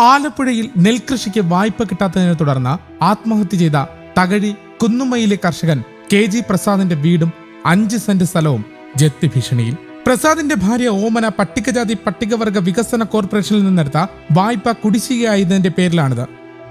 ആലപ്പുഴയിൽ നെൽകൃഷിക്ക് വായ്പ കിട്ടാത്തതിനെ തുടർന്ന് ആത്മഹത്യ ചെയ്ത തകഴി കുന്നുമ്മയിലെ കർഷകൻ കെ ജി പ്രസാദിന്റെ വീടും അഞ്ച് സെന്റ് സ്ഥലവും ജപ്തി ഭീഷണിയിൽ. പ്രസാദിന്റെ ഭാര്യ ഓമന പട്ടികജാതി പട്ടികവർഗ വികസന കോർപ്പറേഷനിൽ നിന്നെടുത്ത വായ്പ കുടിശ്ശികയായതിന്റെ പേരിലാണിത്.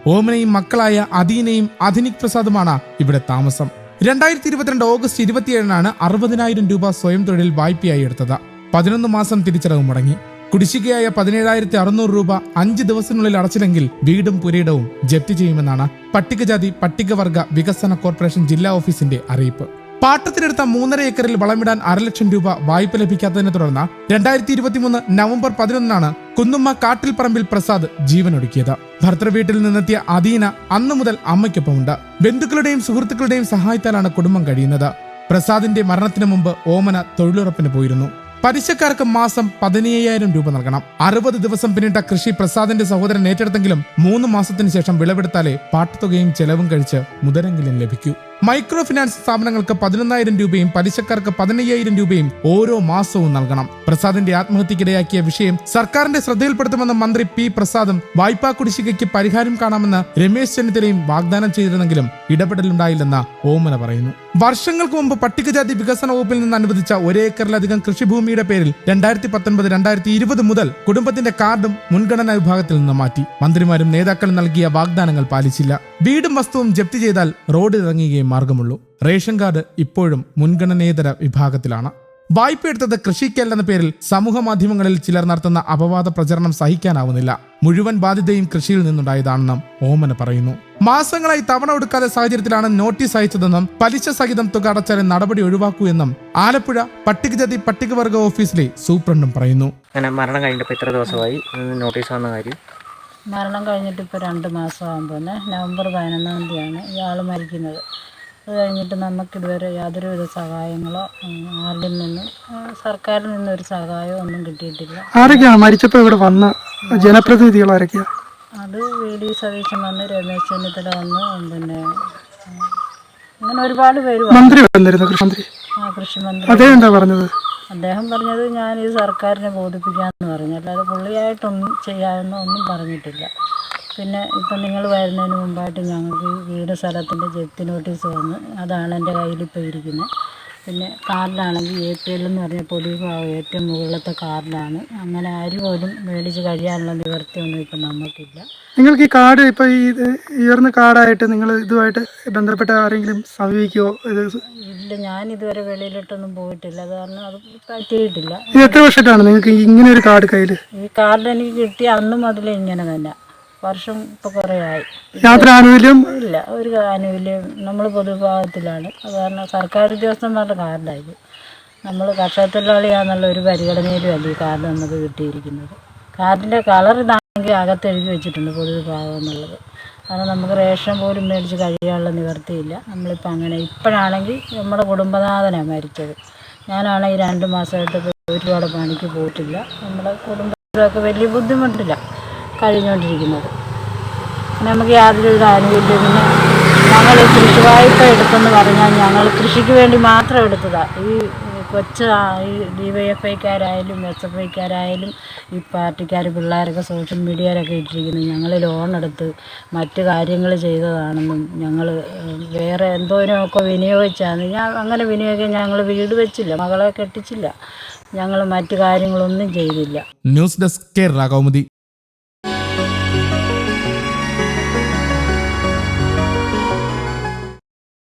ഓമനയും മക്കളായ അദീനയും അധിനിക് പ്രസാദുമാണ് ഇവിടെ താമസം. രണ്ടായിരത്തി ഇരുപത്തിരണ്ട് ഓഗസ്റ്റ് ഇരുപത്തിയേഴിനാണ് അറുപതിനായിരം രൂപ സ്വയം തൊഴിൽ വായ്പയായി എടുത്തത്. പതിനൊന്ന് മാസം തിരിച്ചടവ് മുടങ്ങി. കുടിശ്ശികയായ പതിനേഴായിരത്തി അറുന്നൂറ് രൂപ അഞ്ച് ദിവസത്തിനുള്ളിൽ അടച്ചില്ലെങ്കിൽ വീടും പുരയിടവും ജപ്തി ചെയ്യുമെന്നാണ് പട്ടികജാതി പട്ടികവർഗ വികസന കോർപ്പറേഷൻ ജില്ലാ ഓഫീസിന്റെ അറിയിപ്പ്. പാട്ടത്തിനെടുത്ത മൂന്നര ഏക്കറിൽ വളമിടാൻ അരലക്ഷം രൂപ വായ്പ ലഭിക്കാത്തതിനെ തുടർന്ന് രണ്ടായിരത്തി ഇരുപത്തിമൂന്ന് നവംബർ പതിനൊന്നിനാണ് കുന്നുമ്മ കാട്ടിൽപ്പറമ്പിൽ പ്രസാദ് ജീവനൊടുക്കിയത്. ഭർത്തൃവീട്ടിൽ നിന്നെത്തിയ അദീന അന്നു മുതൽ അമ്മയ്ക്കൊപ്പമുണ്ട്. ബന്ധുക്കളുടെയും സുഹൃത്തുക്കളുടെയും സഹായത്താലാണ് കുടുംബം കഴിയുന്നത്. പ്രസാദിന്റെ മരണത്തിന് മുമ്പ് ഓമന തൊഴിലുറപ്പിന് പോയിരുന്നു. പലിശക്കാർക്ക് മാസം പതിനയ്യായിരം രൂപ നൽകണം. അറുപത് ദിവസം പിന്നിട്ട കൃഷി പ്രസാദിന്റെ സഹോദരൻ ഏറ്റെടുത്തെങ്കിലും മൂന്ന് മാസത്തിന് ശേഷം വിളവെടുത്താലേ പാട്ടുതുകയും ചെലവും കഴിച്ച് മുതലെങ്കിലും ലഭിക്കൂ. മൈക്രോ ഫിനാൻസ് സ്ഥാപനങ്ങൾക്ക് പതിനൊന്നായിരം രൂപയും പലിശക്കാർക്ക് പതിനയ്യായിരം രൂപയും ഓരോ മാസവും നൽകണം. പ്രസാദിന്റെ ആത്മഹത്യക്കിടയാക്കിയ വിഷയം സർക്കാരിന്റെ ശ്രദ്ധയിൽപ്പെടുത്തുമെന്ന് മന്ത്രി പി പ്രസാദും വായ്പാ കുടിശ്ശികയ്ക്ക് പരിഹാരം കാണാമെന്ന് രമേശ് ചെന്നിത്തലയും വാഗ്ദാനം ചെയ്തിരുന്നെങ്കിലും ഇടപെടലുണ്ടായില്ലെന്ന് ഓമന പറയുന്നു. വർഷങ്ങൾക്ക് മുമ്പ് പട്ടികജാതി വികസന വകുപ്പിൽ നിന്ന് അനുവദിച്ച ഒരേക്കറിലധികം കൃഷിഭൂമിയുടെ പേരിൽ രണ്ടായിരത്തി പത്തൊൻപത് രണ്ടായിരത്തി ഇരുപത് മുതൽ കുടുംബത്തിന്റെ കാർഡും മുൻഗണനാ വിഭാഗത്തിൽ നിന്ന് മാറ്റി. മന്ത്രിമാരും നേതാക്കളും നൽകിയ വാഗ്ദാനങ്ങൾ പാലിച്ചില്ല. വീടും വസ്തുവും ജപ്തി ചെയ്താൽ റോഡിലിറങ്ങുകയും മാർഗമുള്ളൂ. റേഷൻ കാർഡ് ഇപ്പോഴും മുൻഗണനേതര വിഭാഗത്തിലാണ്. വായ്പ എടുത്തത് കൃഷിക്കല്ലെന്ന പേരിൽ സമൂഹ മാധ്യമങ്ങളിൽ ചിലർ നടത്തുന്ന അപവാദ പ്രചരണം സഹിക്കാനാവുന്നില്ല. മുഴുവൻ ബാധ്യതയും കൃഷിയിൽ നിന്നുണ്ടായതാണെന്നും ഓമന പറയുന്നു. മാസങ്ങളായി തവണ ഒടുക്കാത്ത സാഹചര്യത്തിലാണ് നോട്ടീസ് അയച്ചതെന്നും പലിശ സഹിതം തുക അടച്ചാലും നടപടി ഒഴിവാക്കൂ എന്നും ആലപ്പുഴ പട്ടികജാതി പട്ടികവർഗ ഓഫീസിലെ സൂപ്രണ്ടും പറയുന്നു. അങ്ങനെ മരണം കഴിഞ്ഞിട്ട് ഇത്ര ദിവസമായി. നോട്ടീസ് വന്ന കാര്യം? മരണം കഴിഞ്ഞിട്ട് ഇപ്പോൾ രണ്ട് മാസമാകുമ്പോൾ തന്നെ നവംബർ പതിനൊന്നാം തീയതിയാണ് ഇയാൾ മരിക്കുന്നത്. അത് കഴിഞ്ഞിട്ട് നമുക്ക് ഇതുവരെ യാതൊരുവിധ സഹായങ്ങളോ ആരുടെ ആരിൽ നിന്നും സർക്കാരിൽ നിന്നും ഒരു സഹായമോ ഒന്നും കിട്ടിയിട്ടില്ല. ആരൊക്കെയാണ്? മരിച്ചപ്പോൾ ഇവിടെ വന്ന ജനപ്രതിനിധികൾ ആരൊക്കെയാണ് അത് വി. ഡി. സതീശൻ വന്ന് രമേശ് ചെന്നിത്തല വന്ന് പിന്നെ അങ്ങനെ ഒരുപാട് പേര് മന്ത്രി വന്നിരുന്നു കൃഷിമന്ത്രി. ആ കൃഷിമന്ത്രി. അദ്ദേഹം എന്താ പറഞ്ഞത്? അദ്ദേഹം പറഞ്ഞത് ഞാൻ ഇത് സർക്കാരിനെ ബോധിപ്പിക്കാമെന്ന് പറഞ്ഞു. അല്ലാതെ പുള്ളിയായിട്ടൊന്നും ചെയ്യാമെന്ന് ഒന്നും പറഞ്ഞിട്ടില്ല. പിന്നെ ഇപ്പം നിങ്ങൾ വരുന്നതിന് മുമ്പായിട്ട് ഞങ്ങൾക്ക് വീട് സ്ഥലത്തിന്റെ ജപ്തി നോട്ടീസ് വന്ന് അതാണ് എന്റെ കയ്യിൽ ഇപ്പോൾ ഇരിക്കുന്നത് പിന്നെ കാർഡിലാണെങ്കിൽ എ പി എൽ എന്ന് പറഞ്ഞ പൊടി ഭാഗം ഏറ്റവും മുകളിലത്തെ കാർഡിലാണ് അങ്ങനെ അരി പോലും മേടിച്ച് കഴിയാനുള്ള നിവൃത്തിയൊന്നും ഇപ്പം നമുക്കില്ല നിങ്ങൾക്ക് ഈ കാർഡ് ഇപ്പോൾ ഈ ഉയർന്ന കാർഡായിട്ട് നിങ്ങൾ ഇതുമായിട്ട് ബന്ധപ്പെട്ട ആരെങ്കിലും സമീപിക്കുമോ ഇത് ഇല്ല ഞാൻ ഇതുവരെ വെളിയിലോട്ടൊന്നും പോയിട്ടില്ല. അത് കാരണം അത് പറ്റിയിട്ടില്ല. ഇത് എത്ര വർഷമായിട്ടാണ് നിങ്ങൾക്ക് ഇങ്ങനെ ഒരു കാർഡ് കയ്യിൽ? ഈ കാർഡ് എനിക്ക് കിട്ടിയ അന്ന് മുതൽ ഇങ്ങനെ തന്നെ. വർഷം ഇപ്പോൾ കുറേ ആയി. യാത്രാ ആനുകൂല്യം? ഇല്ല ഒരു ആനുകൂല്യം നമ്മൾ പൊതുവിഭാഗത്തിലാണ്. അത് കാരണം സർക്കാർ ഉദ്യോഗസ്ഥന്മാരുടെ കാർഡായത് നമ്മൾ കർഷക തൊഴിലാളിയാന്നുള്ള ഒരു പരിഗണനയിലും അല്ല ഈ കാർഡ് നമുക്ക് കിട്ടിയിരിക്കുന്നത്. കാർഡിന്റെ കളർ ഇതാണെങ്കിൽ അകത്ത് എഴുതി വെച്ചിട്ടുണ്ട് പൊതുവിഭാഗം എന്നുള്ളത്. കാരണം നമുക്ക് റേഷൻ പോലും മേടിച്ച് കഴിയാനുള്ള നിവർത്തിയില്ല നമ്മളിപ്പോൾ അങ്ങനെ ഇപ്പോഴാണെങ്കിൽ നമ്മുടെ കുടുംബനാഥനാണ് മരിച്ചത്. ഞാനാണെങ്കിൽ രണ്ട് മാസമായിട്ട് ഒരു ഒരുപാട് പണിക്ക് പോയിട്ടില്ല. നമ്മുടെ കുടുംബത്തിലൊക്കെ വലിയ ബുദ്ധിമുട്ടില്ല. കഴിഞ്ഞുകൊണ്ടിരിക്കുന്നത്. നമുക്ക് യാതൊരു ആനുകൂല്യം പിന്നെ ഞങ്ങൾ കൃഷി വായ്പ എടുത്തെന്ന് പറഞ്ഞാൽ ഞങ്ങൾ കൃഷിക്ക് വേണ്ടി മാത്രം എടുത്തതാണ് ഈ കൊച്ചു ഈ ഡി വൈ എഫ് ഐക്കാരായാലും എസ് എഫ് ഐക്കാരായാലും ഈ പാർട്ടിക്കാർ പിള്ളേരൊക്കെ സോഷ്യൽ മീഡിയയിലൊക്കെ ഇട്ടിരിക്കുന്നു. ഞങ്ങൾ ലോൺ എടുത്ത് മറ്റു കാര്യങ്ങൾ ചെയ്തതാണെന്നും ഞങ്ങൾ വേറെ എന്തോരമൊക്കെ വിനിയോഗിച്ചാണ്. ഞാൻ അങ്ങനെ വിനിയോഗിക്കാൻ ഞങ്ങൾ വീട് വെച്ചില്ല മകളെ കെട്ടിച്ചില്ല. ഞങ്ങൾ മറ്റു കാര്യങ്ങളൊന്നും ചെയ്തില്ല. News desk Kerala Kaumudi